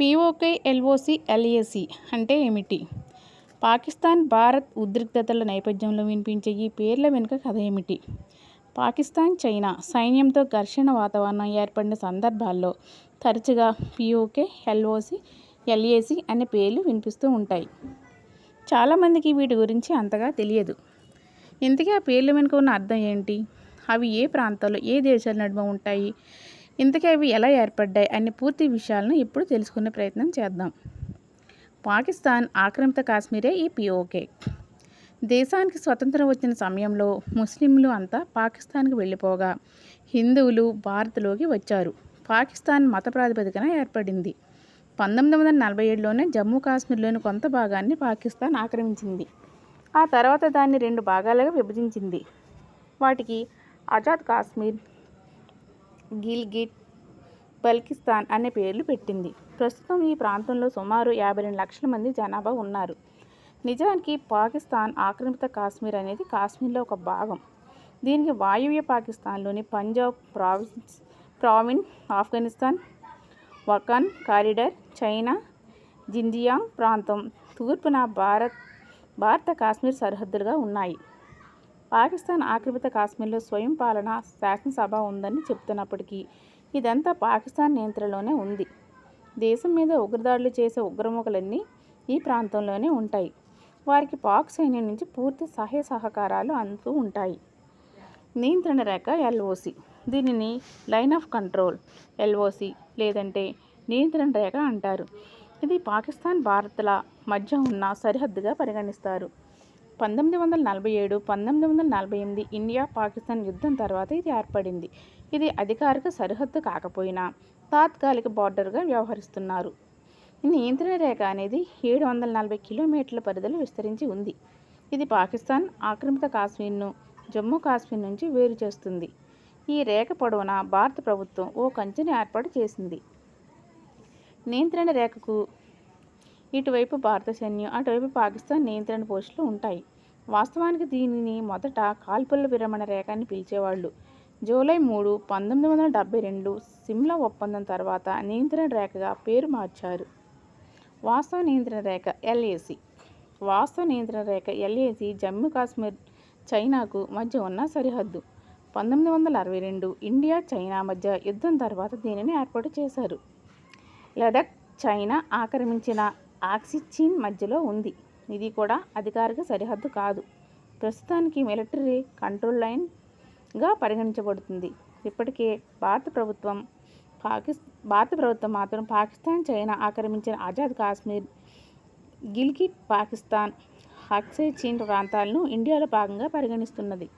PoK LOC LAC అంటే ఏమిటి? పాకిస్తాన్ భారత్ ఉద్రిక్తతల నేపథ్యంలో వినిపించే ఈ పేర్ల వెనుక కథ ఏమిటి? పాకిస్తాన్ చైనా సైన్యంతో ఘర్షణ వాతావరణం ఏర్పడిన సందర్భాల్లో తరచుగా పీఓకే ఎల్ఓసి ఎల్ఏసి అనే పేర్లు వినిపిస్తూ ఉంటాయి. చాలామందికి వీటి గురించి అంతగా తెలియదు. ఇంతకీ ఆ పేర్ల వెనుక ఉన్న అర్థం ఏంటి? అవి ఏ ప్రాంతాల్లో ఏ దేశాల నడుమ ఉంటాయి? ఇంతకీ అవి ఎలా ఏర్పడ్డాయి అనే పూర్తి విషయాలను ఇప్పుడు తెలుసుకునే ప్రయత్నం చేద్దాం. పాకిస్తాన్ ఆక్రమిత కాశ్మీరే ఈ పిఓకే దేశానికి స్వతంత్రం వచ్చిన సమయంలో ముస్లింలు అంతా పాకిస్తాన్కి వెళ్ళిపోగా హిందువులు భారత్లోకి వచ్చారు. పాకిస్తాన్ మత ప్రాతిపదికన ఏర్పడింది. పంతొమ్మిది వందల నలభై ఏడులోనే జమ్మూ కాశ్మీర్లోని కొంత భాగాన్ని పాకిస్తాన్ ఆక్రమించింది. ఆ తర్వాత దాన్ని రెండు భాగాలుగా విభజించింది. వాటికి ఆజాద్ కాశ్మీర్ గిల్గిట్ బల్కిస్తాన్ అనే పేర్లు పెట్టింది. ప్రస్తుతం ఈ ప్రాంతంలో సుమారు యాభై రెండు లక్షల మంది జనాభా ఉన్నారు. నిజానికి పాకిస్తాన్ ఆక్రమిత కాశ్మీర్ అనేది కాశ్మీర్లో ఒక భాగం. దీనికి వాయువ్య పాకిస్తాన్లోని Punjab province province Afghanistan Wakhan corridor China Xinjiang ప్రాంతం తూర్పున భారత్ భారత కాశ్మీర్ సరిహద్దులుగా ఉన్నాయి. పాకిస్తాన్ ఆక్రమిత కాశ్మీర్లో స్వయం పాలన శాసనసభ ఉందని చెప్తున్నప్పటికీ ఇదంతా పాకిస్తాన్ నియంత్రణలోనే ఉంది. దేశం మీద ఉగ్రదాడులు చేసే ఉగ్రముఖలన్నీ ఈ ప్రాంతంలోనే ఉంటాయి. వారికి పాక్ సైన్యం నుంచి పూర్తి సహాయ సహకారాలు అందుతూ ఉంటాయి. నియంత్రణ రేఖ ఎల్ఓసి. దీనిని లైన్ ఆఫ్ కంట్రోల్ ఎల్ఓసి లేదంటే నియంత్రణ రేఖ అంటారు. ఇది పాకిస్తాన్ భారత్ల మధ్య ఉన్న సరిహద్దుగా పరిగణిస్తారు. పంతొమ్మిది వందల నలభై ఏడు పంతొమ్మిది వందల నలభై ఎనిమిది ఇండియా పాకిస్తాన్ యుద్ధం తర్వాత ఇది ఏర్పడింది. ఇది అధికారిక సరిహద్దు కాకపోయినా తాత్కాలిక బార్డర్గా వ్యవహరిస్తున్నారు. నియంత్రణ రేఖ అనేది ఏడు వందల నలభై కిలోమీటర్ల పరిధిలో విస్తరించి ఉంది. ఇది పాకిస్తాన్ ఆక్రమిత కాశ్మీర్ను జమ్మూ కాశ్మీర్ నుంచి వేరు చేస్తుంది. ఈ రేఖ పొడవున భారత ప్రభుత్వం ఓ కంచెని ఏర్పాటు చేసింది. నియంత్రణ రేఖకు ఇటువైపు భారత సైన్యం అటువైపు పాకిస్తాన్ నియంత్రణ పోస్టులు ఉంటాయి. వాస్తవానికి దీనిని మొదట కాల్పుల విరమణ రేఖ అని పిలిచేవాళ్ళు. జూలై మూడు పంతొమ్మిది వందల డెబ్బై రెండు సిమ్లా ఒప్పందం తర్వాత నియంత్రణ రేఖగా పేరు మార్చారు. వాస్తవ నియంత్రణ రేఖ ఎల్ఏసి. వాస్తవ నియంత్రణ రేఖ ఎల్ఏసి జమ్మూ కాశ్మీర్ చైనాకు మధ్య ఉన్న సరిహద్దు. పంతొమ్మిది వందల అరవై రెండు ఇండియా చైనా మధ్య యుద్ధం తర్వాత దీనిని ఏర్పాటు చేశారు. లడక్ చైనా ఆక్రమించిన ఆక్సిచిన్ మధ్యలో ఉంది. ఇది కూడా అధికారిక సరిహద్దు కాదు. ప్రస్తుతానికి మిలిటరీ కంట్రోల్ లైన్గా పరిగణించబడుతుంది. ఇప్పటికే భారత ప్రభుత్వం పాకిస్ భారత ప్రభుత్వం మాత్రం పాకిస్తాన్ చైనా ఆక్రమించిన ఆజాద్ కాశ్మీర్ గిల్గిట్ పాకిస్తాన్ చీన్ ప్రాంతాలను ఇండియాలో భాగంగా పరిగణిస్తున్నది.